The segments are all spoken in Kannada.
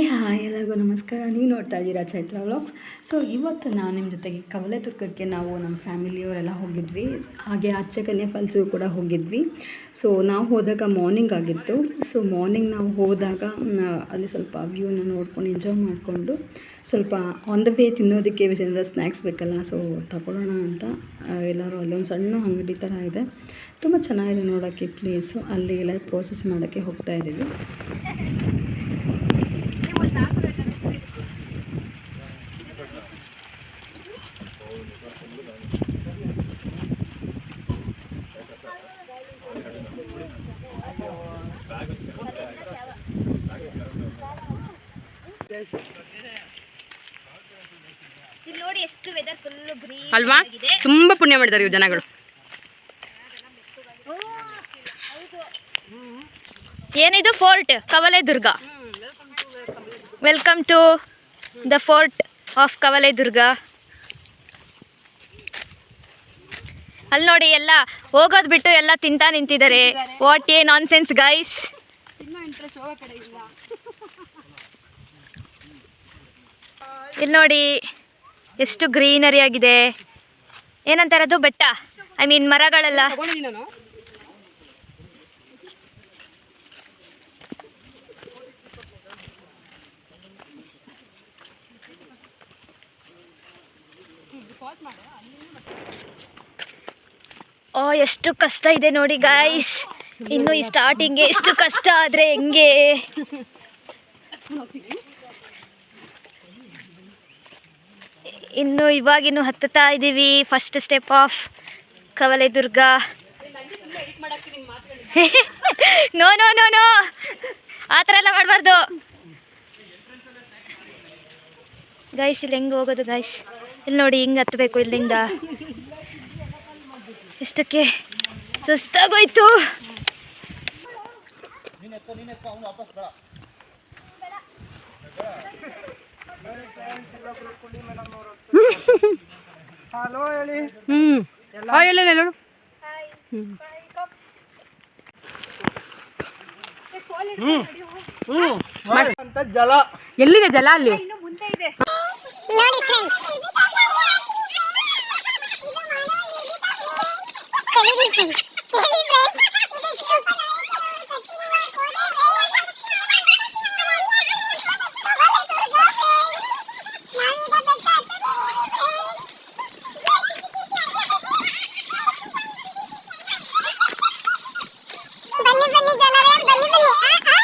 ಏ ಹಾಯ್ ಎಲ್ಲರಿಗೂ ನಮಸ್ಕಾರ. ನೀವು ನೋಡ್ತಾ ಇದ್ದೀರಾ ಚೈತ್ರ ವ್ಲಾಗ್ಸ್. ಸೊ ಇವತ್ತು ನಾನು ನಿಮ್ಮ ಜೊತೆಗೆ ಕವಲೆದುರ್ಗಕ್ಕೆ ನಾವು ನಮ್ಮ ಫ್ಯಾಮಿಲಿಯವರೆಲ್ಲ ಹೋಗಿದ್ವಿ. ಹಾಗೆ ಆಚೆ ಕನ್ಯಾ ಫಾಲ್ಸಿಗೂ ಕೂಡ ಹೋಗಿದ್ವಿ. ಸೊ ನಾವು ಹೋದಾಗ ಮಾರ್ನಿಂಗ್ ಆಗಿತ್ತು. ಸೊ ಮಾರ್ನಿಂಗ್ ನಾವು ಹೋದಾಗ ಅಲ್ಲಿ ಸ್ವಲ್ಪ ವ್ಯೂನ ನೋಡ್ಕೊಂಡು ಎಂಜಾಯ್ ಮಾಡಿಕೊಂಡು ಸ್ವಲ್ಪ ಆನ್ ದ ವೇ ತಿನ್ನೋದಕ್ಕೆ ಏನಾದ್ರು ಸ್ನ್ಯಾಕ್ಸ್ ಬೇಕಲ್ಲ ಸೊ ತಗೊಳ್ಳೋಣ ಅಂತ ಎಲ್ಲರೂ ಅಲ್ಲೊಂದು ಸಣ್ಣ ಅಂಗಡಿ ಥರ ಇದೆ. ತುಂಬ ಚೆನ್ನಾಗಿದೆ ನೋಡೋಕ್ಕೆ ಪ್ಲೇಸು ಅಲ್ಲಿ ಎಲ್ಲ ಪ್ರೋಸೆಸ್ ಮಾಡೋಕ್ಕೆ ಹೋಗ್ತಾ ಇದ್ದೀವಿ. ನೋಡಿ ಎಷ್ಟು ವೆದರ್ ಫುಲ್ ಗ್ರೀನ್ ಅಲ್ವಾ? ತುಂಬಾ ಪುಣ್ಯ ಮಾಡಿದ್ದಾರೆ ಇವು ಜನಗಳು. ಏನಿದು? Fort Kavaledurga welcome to the fort of Kavaledurga ಅಲ್ಲಿ ನೋಡಿ ಎಲ್ಲ ಹೋಗೋದು ಬಿಟ್ಟು ಎಲ್ಲ ತಿಂತಾ ನಿಂತಿದ್ದಾರೆ. ವಾಟ್ ಏ ನಾನ್ ಸೆನ್ಸ್ ಗೈಸ್ ಇಲ್ಲಿ. ನೋಡಿ ಎಷ್ಟು ಗ್ರೀನರಿ ಆಗಿದೆ. ಏನಂತಾರೆ ಅದು ಬೆಟ್ಟ? ಐ ಮೀನ್ ಮರಗಳೆಲ್ಲ. ಓ, ಎಷ್ಟು ಕಷ್ಟ ಇದೆ ನೋಡಿ ಗಾಯ್ಸ್ ಇನ್ನು ಈ ಸ್ಟಾರ್ಟಿಂಗ್ ಎಷ್ಟು ಕಷ್ಟ ಆದರೆ ಹೆಂಗೆ? ಇನ್ನು ಇವಾಗಿನ್ನು ಹತ್ತುತ್ತಾ ಇದ್ದೀವಿ first step of Kavaledurga no no no no ಆ ಥರ ಎಲ್ಲ ಮಾಡಬಾರ್ದು. ಗೈಸ್ ಇಲ್ಲಿ ಹೆಂಗೆ ಹೋಗೋದು ಗಾಯ್ಸ್ ಇಲ್ಲಿ ನೋಡಿ, ಹಿಂಗೆ ಹತ್ತಬೇಕು ಇಲ್ಲಿಂದ. ಇಷ್ಟಕ್ಕೆ ಸುಸ್ತಾಗೋಯ್ತು. ಹ್ಞೂ ಹಾಯ್ ಎಲ್ಲ ನೋಡು ಅಂತ ಜಲ ಎಲ್ಲಿದೆ ಜಲ ಅಲ್ಲಿ ನೋಡಿ ಫ್ರೆಂಡ್ಸ್ ಬನ್ನಿ ಬನ್ನಿ ಜಲವೇ ಬನ್ನಿ ಬನ್ನಿ ಆ, ಆ.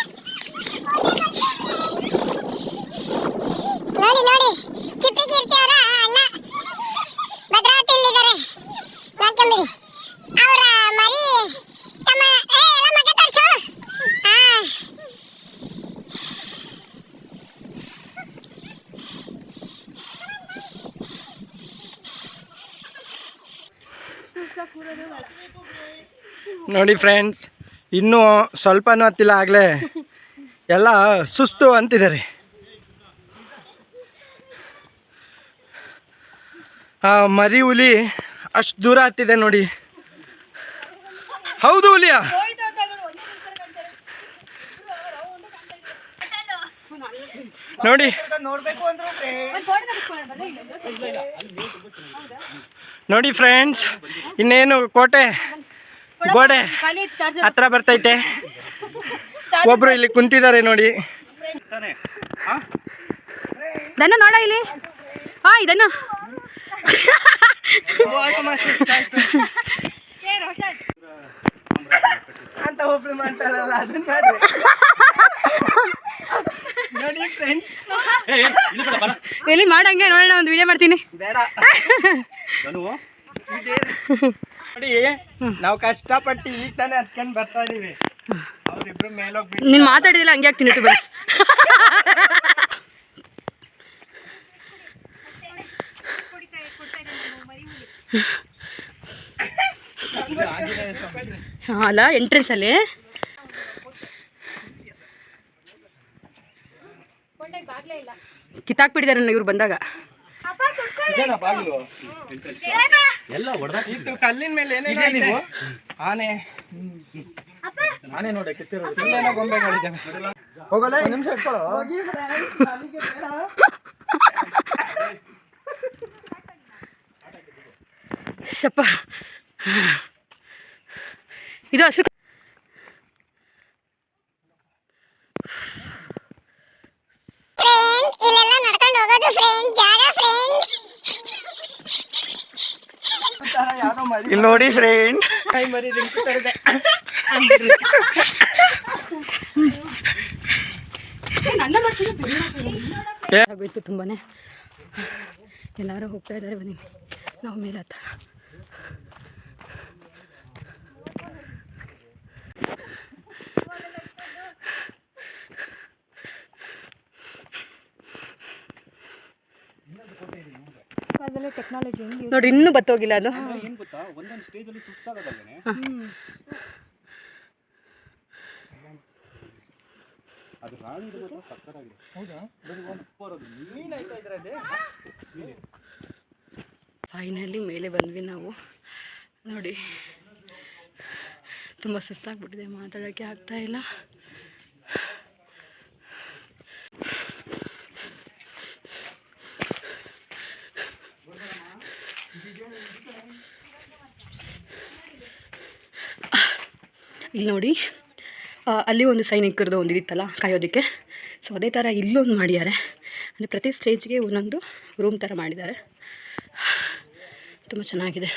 ನೋಡಿ ನೋಡಿ ಚಿಪ್ಪಿ ಕೀರ್ತಿ ಅವರ ಅಣ್ಣ ಭದ್ರಾವತಿಯಲ್ಲಿದ್ದಾರೆ ನೋಡ್ಕೊಂಬಿಡಿ ಅವರ ಮರಿ ತಮ್ಮ ಏ ಎಲ್ಲ ಮಗ ತೋರ್ಸು ಹಾ ನೋಡಿ ಫ್ರೆಂಡ್ಸ್ ಇನ್ನೂ ಸ್ವಲ್ಪನೂ ಹತ್ತಿಲ್ಲ ಆಗಲೇ. ಎಲ್ಲ ಸುಸ್ತು ಅಂತಿದ್ದಾರೆ. ಆ, ಮರಿ ಹುಲಿ ಅಷ್ಟು ದೂರ ಹತ್ತಿದೆ ನೋಡಿ. ಹೌದು ಹುಲಿಯ? ನೋಡಿ. ನೋಡಿ ಫ್ರೆಂಡ್ಸ್ ಇನ್ನೇನು ಕೋಟೆ? ಗೋಡೆ ಹತ್ರ ಬರ್ತೈತೆ. ಒಬ್ರು ಇಲ್ಲಿ ಕುಂತಿದ್ದಾರೆ ನೋಡಿ. ದನ ನೋಡ ಇಲ್ಲಿ. ಹಾ ಇದನ್ನ. ಅಂತ ಒಬ್ಳು ಮಾಡ್ತಾರಲ್ಲ ಅದನ್ನ ಮಾಡ್ರಿ. ನೋಡಿ ಫ್ರೆಂಡ್ಸ್ ಎಲ್ಲಿ ಮಾಡಂಗೆ ನೋಡೋಣ ಒಂದು ವಿಡಿಯೋ ಮಾಡ್ತೀನಿ. ಬೇಡ. ಇದೇ. ನೋಡಿ ನಾವು ಕಷ್ಟಪಟ್ಟು ಈಗ ತಾನೇ ಹತ್ಕೊಂಡು ಬರ್ತಾ ಇದೀವಿ. ಅವ್ರಿಬ್ರು ಮೇಲೋಗ್ಬಿಟ್ಟು ನೀನು ಮಾತಾಡಿದಿಲ್ಲ ಹಂಗೆ ಆಗ್ತೀನಿ ಯೂಟ್ಯೂಬ್ ಅಲ್ಲ ಎಂಟ್ರೆನ್ಸ್ ಅಲ್ಲಿ. ಕಿತ್ತಾಕ್ಬಿಟ್ಟಿದ್ದಾರೆ ಇವ್ರು ಬಂದಾಗ. ಎಲ್ಲ ಕಲ್ಲಿನ ಮೇಲೆ ಏನೇನು ಆನೆ. ನಾನೇ ನೋಡಿ ಗೊಂಬೆಗಳಿದ್ದಾವೆ. ಹೋಗಲ್ಲ ನಿಮಿಷ ಇಟ್ಕೊಳ್ಳೋ. ಶಪ್ಪ. ಇದು ಹಸಿರು ಫ್ರೆಂಡ್ ಇಲ್ಲೆಲ್ಲ ನಡ್ಕೊಂಡು ಹೋಗೋದು ಫ್ರೆಂಡ್ ಜಾಗ ಫ್ರೆಂಡ್ ಇಲ್ಲಿ ನೋಡಿ ಫ್ರೆಂಡ್ ಆಗೋಯ್ತು ತುಂಬಾ ಎಲ್ಲರೂ ಹೋಗ್ತಾ ಇದ್ದಾರೆ ಬನ್ನಿ. ನಾವು ಮೇಲೆ ಹತ್ತೋಣ ಟೆಕ್ನಾಲಜಿ ನೋಡ್ರಿ ಇನ್ನೂ ಬತ್ತೋಗಿಲ್ಲ ಅದು. ಏನು ಗೊತ್ತಾ? ಒಂದೊಂದು ಸ್ಟೇಜ್ ಅಲ್ಲಿ ಸುಸ್ತಾಗೋದಲ್ಲೇನೆ ಅದು ರಾಣಿದು ಮಾತ್ರ ಸಕ್ಕತ್ತಾಗಿದೆ ಫೈನಲಿ ಮೇಲೆ ಬಂದ್ವಿ ನಾವು. ನೋಡಿ ತುಂಬ ಸುಸ್ತಾಗ್ಬಿಟ್ಟಿದೆ ಮಾತಾಡೋಕ್ಕೆ ಆಗ್ತಾ ಇಲ್ಲ. ಇಲ್ಲಿ ನೋಡಿ ಅಲ್ಲಿ ಒಂದು ಸೈನಿಕರದ್ದು ಒಂದು ಇದಿತ್ತಲ್ಲ, ಕಾಯೋದಕ್ಕೆ. ಸೊ ಅದೇ ಥರ ಇಲ್ಲೊಂದು ಮಾಡಿದ್ದಾರೆ. ಅಂದರೆ ಪ್ರತಿ ಸ್ಟೇಜ್ಗೆ ಒಂದೊಂದು ರೂಮ್ ಥರ ಮಾಡಿದ್ದಾರೆ. ತುಂಬ ಚೆನ್ನಾಗಿದೆ.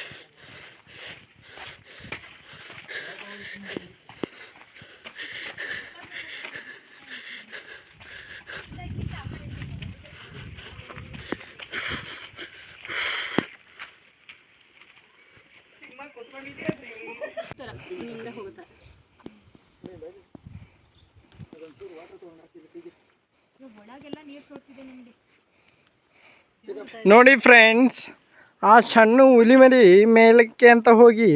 ನೋಡಿ ಫ್ರೆಂಡ್ಸ್ ಆ ಸಣ್ಣ ಹುಲಿ ಮರಿ ಮೇಲಕ್ಕೆ ಅಂತ ಹೋಗಿ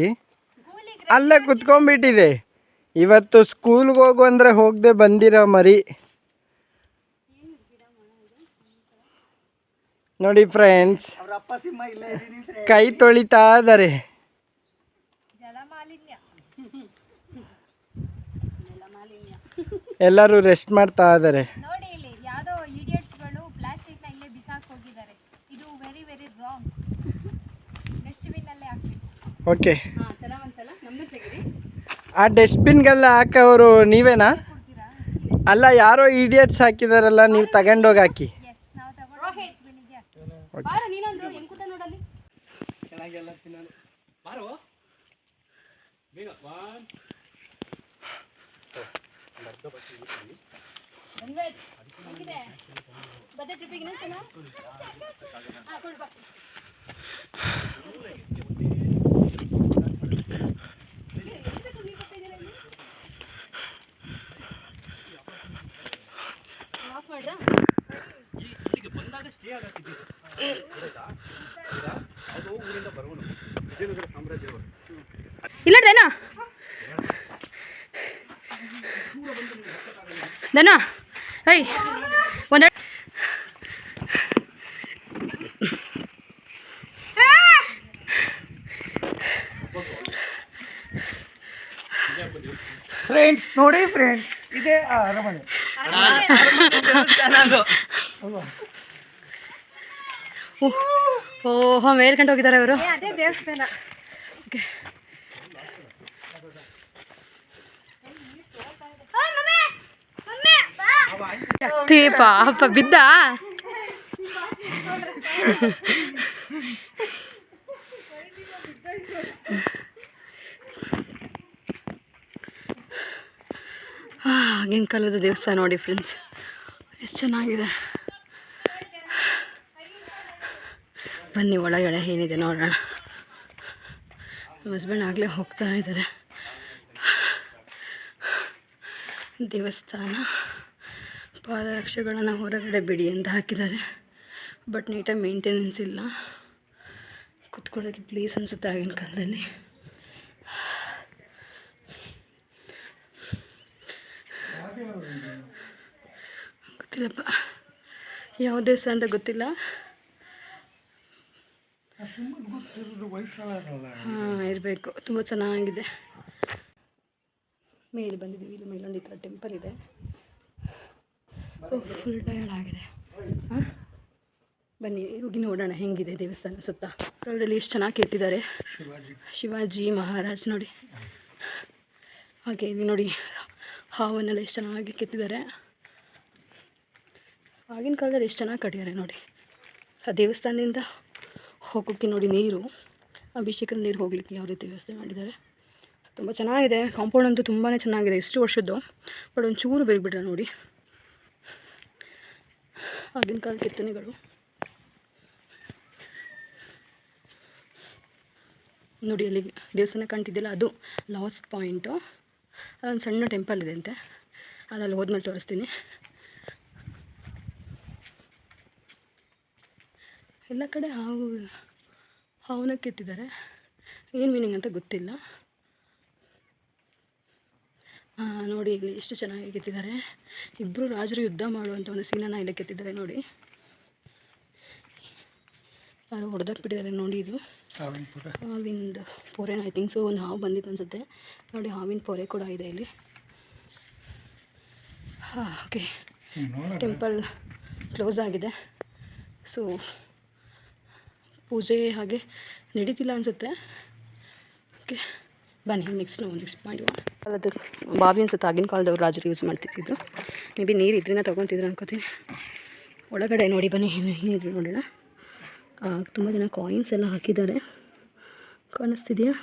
ಅಲ್ಲೇ ಕುತ್ಕೊಂಡ್ಬಿಟ್ಟಿದೆ. ಇವತ್ತು ಸ್ಕೂಲ್ಗೆ ಹೋಗು ಅಂದರೆ ಹೋಗದೆ ಬಂದಿರೋ ಮರಿ. ನೋಡಿ ಫ್ರೆಂಡ್ಸ್ ಕೈ ತೊಳಿತಾ ಇದ್ದಾರೆ. ಎಲ್ಲರೂ ರೆಸ್ಟ್ ಮಾಡ್ತಾ ಇದ್ದಾರೆ. ನೋಡಿ ಇಲ್ಲಿ ಯಾವುದೋ ಇಡಿಯಟ್ಸ್ಗಳು ಪ್ಲಾಸ್ಟಿಕ್ನ ಇಲ್ಲೇ ಬಿಸಾಕ್ ಹೋಗಿದ್ದಾರೆ. ಇದು ವೆರಿ ವೆರಿ ರಾಂಗ್ ಡಸ್ಟ್ಬಿನ್ ಅಲ್ಲೇ ಓಕೆ ಹಾಂ ಚೆನ್ನಾಗಂತಲ್ಲ? ನಮ್ಮದು ತೆಗೀರಿ. ಆ ಡಸ್ಟ್ಬಿನ್ಗೆಲ್ಲ ಹಾಕೋರು ನೀವೇನಾ? ಅಲ್ಲ ಯಾರೋ ಇಡಿಯಟ್ಸ್ ಹಾಕಿದಾರಲ್ಲ ನೀವು ತಗೊಂಡೋಗಿ ಹಾಕಿ. ಎಸ್ ನಾವು ತಗೊಂಡು ಡಸ್ಟ್ಬಿನ್ನಿಗೆ ಹಾಕ್ತೀವಿ ಬಾರ ನೀನೊಂದು ಹೆಂಗ್ ಕೂತ ನೋಡಲ್ಲಿ ಬಾರೋ. ಬೇಗ ಒನ್ ಬದ್ದೆ ಟ್ರಿಪ್ಪಿಗೆ ಇನ್ನೊಂದ್ಸಲ ಹಾಂ ಕೊಡು ಬಾ ಆಫ್ ಮಾಡ್ರಾ ಇಲ್ಲಿಗೆ ಬಂದಾಗ ಸ್ಟೇ ಆಗತ್ತಿದ್ದು ಯಾವುದೋ ಊರಿಂದ ಬರೋನು ವಿಜಯನಗರ ಸಾಮ್ರಾಜ್ಯವರು ಇಲ್ಲಡ್ದೇನಾ ದನ? ಐ ಒಂದ ಫ್ರೆಂಡ್ಸ್ ನೋಡಿ ಫ್ರೆಂಡ್ಸ್ ಇದೇ ಅರಮನೆ. ಓಹೋ ಮೇಲ್ಕೊಂಡು ಹೋಗಿದ್ದಾರೆ ಅವರು ಅದೇ ದೇವಸ್ಥಾನ. ಶಕ್ತಿ ಪಾಪ, ಬಿದ್ದ? ಆಗಿನ ಕಾಲದ ದೇವಸ್ಥಾನ ನೋಡಿ ಫ್ರೆಂಡ್ಸ್ ಎಷ್ಟು ಚೆನ್ನಾಗಿದೆ. ಬನ್ನಿ ಒಳಗಡೆ ಏನಿದೆ ನೋಡೋಣ. ನಮ್ಮ ಹಸ್ಬೆಂಡ್ ಆಗಲೇ ಹೋಗ್ತಾ ಇದ್ದಾರೆ. ದೇವಸ್ಥಾನ. ಪಾದರಕ್ಷೆಗಳನ್ನು ಹೊರಗಡೆ ಬಿಡಿ ಅಂತ ಹಾಕಿದ್ದಾರೆ. ಬಟ್ ನೀಟಾಗಿ ಮೇಂಟೆನೆನ್ಸ್ ಇಲ್ಲ. ಕುತ್ಕೊಳ್ಳೋಕ್ಕೆ ಪ್ಲೇಸ್ ಅನಿಸುತ್ತೆ ಆಗಿನ ಕಾಲದಲ್ಲಿ. ಗೊತ್ತಿಲ್ಲಪ್ಪ. ಯಾವ ದೇವಸ್ಥಾನ ಅಂತ ಗೊತ್ತಿಲ್ಲ. ಹಾಂ, ಇರಬೇಕು. ತುಂಬ ಚೆನ್ನಾಗಿದೆ. ಮೇಲೆ ಬಂದಿದ್ದೀವಿ. ಇಲ್ಲಿ ಮೇಲೊಂದು ಈ ಥರ ಟೆಂಪಲ್ ಇದೆ. ಫುಲ್ ಟಯರ್ಡ್ ಆಗಿದೆ. ಹಾಂ? ಬನ್ನಿ ಹೋಗಿ ನೋಡೋಣ ಹೆಂಗಿದೆ ದೇವಸ್ಥಾನ ಸುತ್ತ. ಕಾಲದಲ್ಲಿ ಎಷ್ಟು ಚೆನ್ನಾಗಿ ಕೆತ್ತಿದ್ದಾರೆ ಶಿವಾಜಿ. ಮಹಾರಾಜ್ ನೋಡಿ. ಹಾಗೆ ಇಲ್ಲಿ ನೋಡಿ ಹಾವನ್ನೆಲ್ಲ ಎಷ್ಟು ಚೆನ್ನಾಗಿ ಕೆತ್ತಿದ್ದಾರೆ. ಆಗಿನ ಕಾಲದಲ್ಲಿ ಎಷ್ಟು ಚೆನ್ನಾಗಿ ಕಟ್ಟಿದ್ದಾರೆ ನೋಡಿ. ಆ ದೇವಸ್ಥಾನದಿಂದ ಹೋಗೋಕ್ಕೆ ನೋಡಿ ನೀರು ಅಭಿಷೇಕದ ನೀರು ಹೋಗಲಿಕ್ಕೆ ಯಾವ ರೀತಿ ವ್ಯವಸ್ಥೆ ಮಾಡಿದ್ದಾರೆ. ತುಂಬ ಚೆನ್ನಾಗಿದೆ ಕಾಂಪೌಂಡ್ ಅಂತೂ ತುಂಬಾ ಚೆನ್ನಾಗಿದೆ ಎಷ್ಟು ವರ್ಷದ್ದು. ಬಟ್ ಒಂಚೂರು ಬೇರ್ಬಿಟ್ರೆ ನೋಡಿ. ಆಗಿನ ಕಾಲ ಕೆತ್ತನೆಗಳು ನೋಡಿ, ಅಲ್ಲಿ ದೇವಸ್ಥಾನ ಕಾಣ್ತಿದ್ದಿಲ್ಲ ಅದು ಲಾಸ್ಟ್ ಪಾಯಿಂಟು ಅದೊಂದು ಸಣ್ಣ ಟೆಂಪಲ್ ಇದೆ ಅಂತೆ ಅದಲ್ಲಿ ಹೋದ್ಮೇಲೆ ತೋರಿಸ್ತೀನಿ. ಎಲ್ಲ ಕಡೆ ಹಾವು, ಹಾವನ್ನ ಕೆತ್ತಿದ್ದಾರೆ. ಏನು ಮೀನಿಂಗ್ ಅಂತ ಗೊತ್ತಿಲ್ಲ. ನೋಡಿ ಇಲ್ಲಿ ಎಷ್ಟು ಚೆನ್ನಾಗಿ ಕೆತ್ತಿದ್ದಾರೆ ಇಬ್ಬರು ರಾಜರು ಯುದ್ಧ ಮಾಡುವಂಥ ಒಂದು ಸೀನನ್ನು ಇಲ್ಲಿ ಕೆತ್ತಿದ್ದಾರೆ ನೋಡಿ. ಯಾರೋ ಹೊಡೆದಾಕ್ಬಿಟ್ಟಿದ್ದಾರೆ ನೋಡಿ ಇದು. ಹಾವಿಂದು ಪೊರೆನ ಐ ಥಿಂಕ್ ಸೊ ಒಂದು ಹಾವು ಬಂದಿತ್ತು ಅನಿಸುತ್ತೆ. ನೋಡಿ ಹಾವಿನ ಪೊರೆ ಕೂಡ ಇದೆ ಇಲ್ಲಿ. ಹಾಂ ಓಕೆ ಟೆಂಪಲ್ ಕ್ಲೋಸ್ ಆಗಿದೆ. ಸೊ ಪೂಜೆ ಹಾಗೆ ನಡೀತಿಲ್ಲ ಅನಿಸುತ್ತೆ. ಓಕೆ ಬನ್ನಿ ನೆಕ್ಸ್ಟ್ ನಾವು ನೆಕ್ಸ್ಟ್ ಮಾಡುವ ಅದು ಬಾವಿ ಅನ್ಸುತ್ತೆ, ಆಗಿನ ಕಾಲದವ್ರು ರಾಜರು ಯೂಸ್ ಮಾಡ್ತಿದ್ರು ಮೇ ಬಿ ನೀರು ಇದರಿಂದ ತೊಗೊತಿದ್ರು ಅನ್ಕೋತೀನಿ. ಒಳಗಡೆ ನೋಡಿ ಬನ್ನಿ ಏನಿದ್ರು ನೋಡೋಣ. ತುಂಬ ಜನ ಕಾಯಿನ್ಸ್ ಎಲ್ಲ ಹಾಕಿದ್ದಾರೆ. ಕಾಣಿಸ್ತಿದೆಯಾ?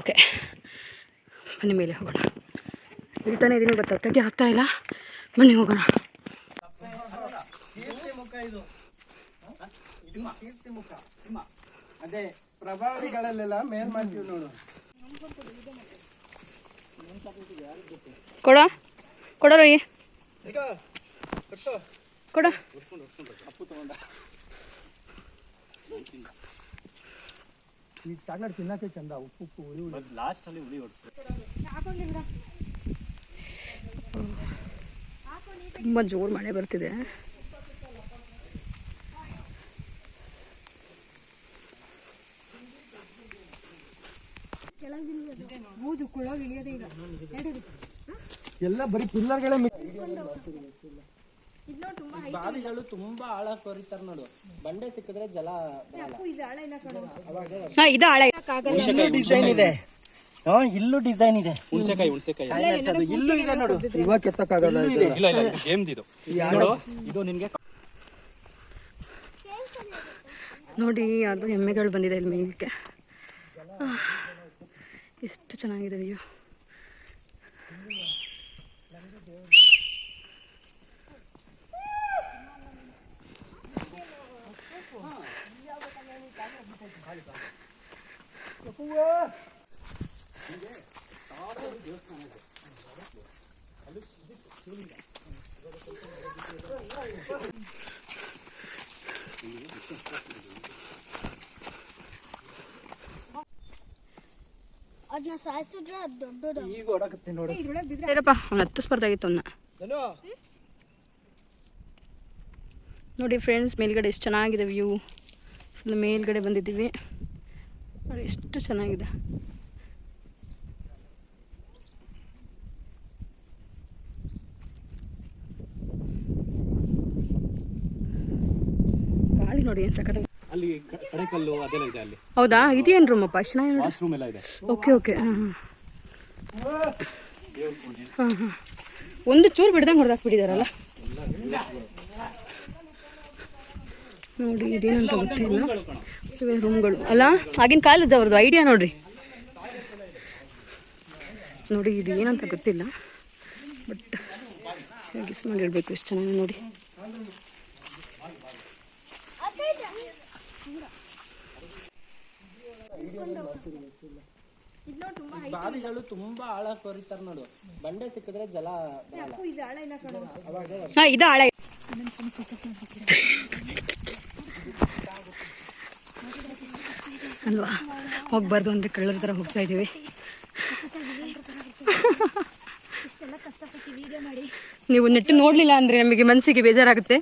ಓಕೆ ಬನ್ನಿ ಮೇಲೆ ಹೋಗೋಣ. ಹೇಳ್ತಾನೆ ಇದೀನಿ ಬಟ್ ಹತ್ತಕ್ಕೆ ಆಗ್ತಾ ಇಲ್ಲ. ಬನ್ನಿ, ಹೋಗೋಣ. ಅದೇ, ಪ್ರಭಾವಿಗಳಲ್ಲೆಲ್ಲ ಮೇಲ್ ಮಾಡ್ತೀವಿ ನೋಡು. ಕೊಡ. ಕೊಡ ರೋಯಿ ಕೊಡ. ಈ ಚಾಕ್ಲೇಟ್ ತಿನ್ನಕ್ಕೆ ಚಂದ ಉಪ್ಪು ಉಪ್ಪು ಹುಳಿ ಹುಳಿ. ಲಾಸ್ಟಲ್ಲಿ ಉಳಿ ಹೊಡ್ತು ತುಂಬ ಜೋರು ಮಳೆ ಬರ್ತಿದೆ. ಎಲ್ಲ ಬರೀ ಪಿಲ್ಲರ್ಗಳೇ ಬಾವಿಗಳು ತುಂಬಾ ಆಳ ಕೊರಿತಾರ ನೋಡು. ಬಂಡೆ ಸಿಕ್ಕಿದ್ರೆ ಜಲ ಹಾಂ ಇದು ಹಳೆ ಡಿಸೈನ್ ಇದೆ. ಹಾ ಇಲ್ಲೂ ಡಿಸೈನ್ ಇದೆ. ಹುಣಸೆಕಾಯಿ ಹುಣಸೆಕಾಯಿ ಅದು. ಇಲ್ಲೂ ಇದೆ ನೋಡು. ಇವಾಗ ಕೆತ್ತಕ್ಕಾಗಲ್ಲ ಇಲ್ಲ ಇಲ್ಲ ಗೇಮ್ದು ಇದು ನೋಡು ಇದು ನಿನ್ಗೆ. ನೋಡಿ ಅದು ಎಮ್ಮೆಗಳು ಬಂದಿದೆ ಇಲ್ಲಿ ಮೇಲಕ್ಕೆ. ಎಷ್ಟು ಚೆನ್ನಾಗಿದೆ ವ್ಯೂ ಅದನ್ನ ಸಾಯಿಸಿದ್ರೆ ಅದು ದೊಡ್ಡದು. ಈಗ ಓಡಕತ್ತೆ ನೋಡು. ಇರಪ್ಪ ಅವ್ನು ಹತ್ತಿಸ್ಬಾರ್ದಾಗಿತ್ತು ಅವನ್ನ ನೋಡಿ ಫ್ರೆಂಡ್ಸ್ ಮೇಲ್ಗಡೆ ಎಷ್ಟು ಚೆನ್ನಾಗಿದೆ ವ್ಯೂ ಫುಲ್ ಮೇಲ್ಗಡೆ ಬಂದಿದ್ದೀವಿ. ನೋಡಿ ಎಷ್ಟು ಚೆನ್ನಾಗಿದೆ. ಗಾಳಿ ನೋಡಿ ಏನು ಸಖತ್ ಅಲ್ಲಿ ಕಡೆಕಲ್ಲು ಅದೆಲ್ಲ ಇದೆ ಅಲ್ಲಿ. ಹೌದಾ? ಇದೇನು ಅಪ್ಪ? ಅಷ್ಟು ಚೆನ್ನಾಗಿ ನೋಡಿ ವಾಶ್ರೂಮ್ ಎಲ್ಲ ಇದೆ. ಓಕೆ ಓಕೆ ಹಾಂ ಹಾಂ ಹಾಂ ಒಂದು ಚೂರು ಬಿಡ್ದಂಗೆ ಹೊಡೆದಾಕ್ಬಿಟ್ಟಿದಾರಲ್ಲ ನೋಡಿ ಇದೇನಂತ ಗೊತ್ತಿಲ್ಲ ಇವೆ ರೂಮ್ಗಳು ಅಲ್ಲ ಆಗಿನ ಕಾಲದ ಅವ್ರದ್ದು ಐಡಿಯಾ ನೋಡ್ರಿ. ನೋಡಿ ಇದು ಏನಂತ ಗೊತ್ತಿಲ್ಲ. ಬಟ್ ಗಿಸ್ ಮಾಡಿರ್ಬೇಕು ಎಷ್ಟು ಚೆನ್ನಾಗಿ ನೋಡಿ. ಬಾವಿಗಳು ತುಂಬಾ ಆಳ ಕೊರಿತಾರೆ ನೋಡು. ಬಂಡೆ ಸಿಕ್ಕಿದ್ರೆ ಜಲ ಹಾಂ ಇದು ಹಳೆ ಅಲ್ವಾ? ಹೋಗ್ಬಾರ್ದು ಅಂದ್ರೆ ಕಳ್ಳರ ತರ ಹೋಗ್ತಾ ಇದೀವಿ. ಇಷ್ಟೆಲ್ಲ ಕಷ್ಟಪಟ್ಟು ವಿಡಿಯೋ ಮಾಡಿ. ನೀವು ನೆಟ್ಟು ನೋಡ್ಲಿಲ್ಲ ಅಂದ್ರೆ ನಮಗೆ ಮನಸ್ಸಿಗೆ ಬೇಜಾರಾಗುತ್ತೆ.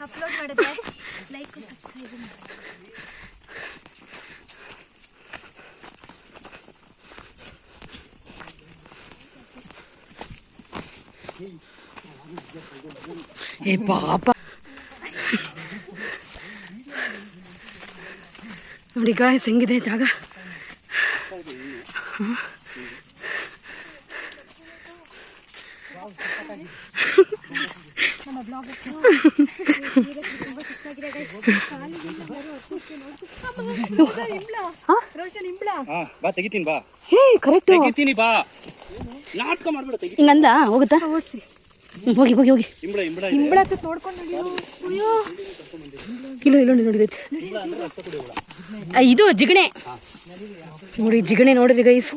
ಏ ಪಾಪ ನೋಡಿ ಗಾಯಸ್ ಹೆಂಗಿದೆ ಜಾಗ ಹಾ ಬಾ ತೆಗಿತೀನಿ ಬಾ. ಹೇ ಕರೆಕ್ಟ್ ತೆಗಿತೀನಿ ಬಾ. ನಾಟಕ ಮಾಡ್ಬಿಡ ತೆಗಿ. ಹಿಂಗಂದ ಹೋಗುತ್ತಾ? ಹ್ಮ್, ಹೋಗಿ ಹೋಗಿ ಹೋಗಿ ಇಂಬಳ ಅಯ್ಯೋ ಇಲ್ಲ ಇಲ್ಲ ನೋಡಿ ನೋಡಿದೈತೆ ಇದು ಜಿಗಣೆ ನೋಡಿ ಜಿಗಣೆ ನೋಡಿರಿ ಗೈಸ್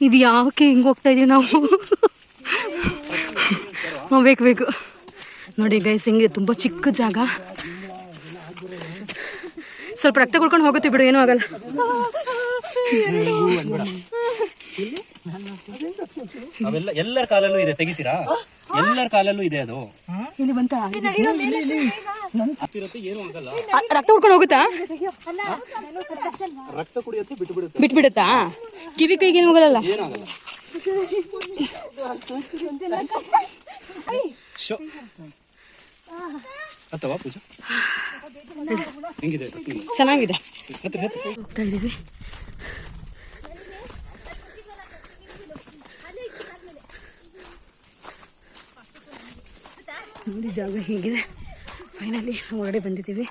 ಇದು ಯಾಕೆ ಹಿಂಗೆ ಹೋಗ್ತಾ ಇದೀವಿ ನಾವು ಬೇಕು ಬೇಕು ನೋಡಿ ಗೈಸ್ ಹಿಂಗೆ ತುಂಬ ಚಿಕ್ಕ ಜಾಗ ಸ್ವಲ್ಪ ರಕ್ತ ಕುಡ್ಕೊಂಡು ಹೋಗುತ್ತೆ ಬಿಡು ಏನೂ ಆಗಲ್ಲ ಅವೆಲ್ಲ ಎಲ್ಲರ ಕಾಲಲ್ಲೂ ಇದೆ ತೆಗಿತೀರಾ? ಎಲ್ಲರ ಕಾಲಲ್ಲೂ ಇದೆ ಅದು. ಇಲ್ಲಿ ಬಂತ? ಹತ್ತಿರತ್ತೆ ಏನೂ ಆಗಲ್ಲ. ರಕ್ತ ಹುಡ್ಕೊಂಡು ಹೋಗುತ್ತಾ? ರಕ್ತ ಕುಡಿಯುತ್ತೆ ಬಿಟ್ಟು ಬಿಡುತ್ತೆ. ಬಿಟ್ಬಿಡುತ್ತಾ? ಕಿವಿ ಕೈಗೆ ಏನು ಹೋಗಲ್ಲ ಏನಾಗಲ್ಲ ಶೋ. ಅಥವಾ ಪೂಜಾ? ಹೆಂಗಿದೆ ಚೆನ್ನಾಗಿದೆ ಹೋಗ್ತಾ ಇದೀವಿ. ನೋಡಿ ಜಾಗ ಹೇಗಿದೆ? ಫೈನಲಿ ಹೊರಗಡೆ ಬಂದಿದ್ದೀವಿ.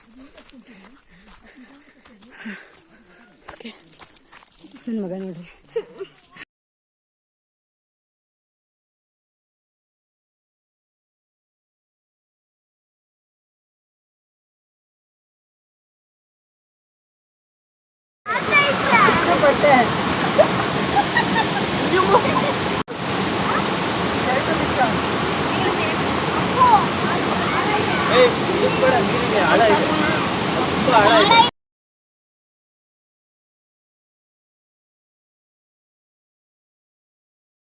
ಓಕೆ ನನ್ನ ಮಗ ನೋಡ್ರಿ.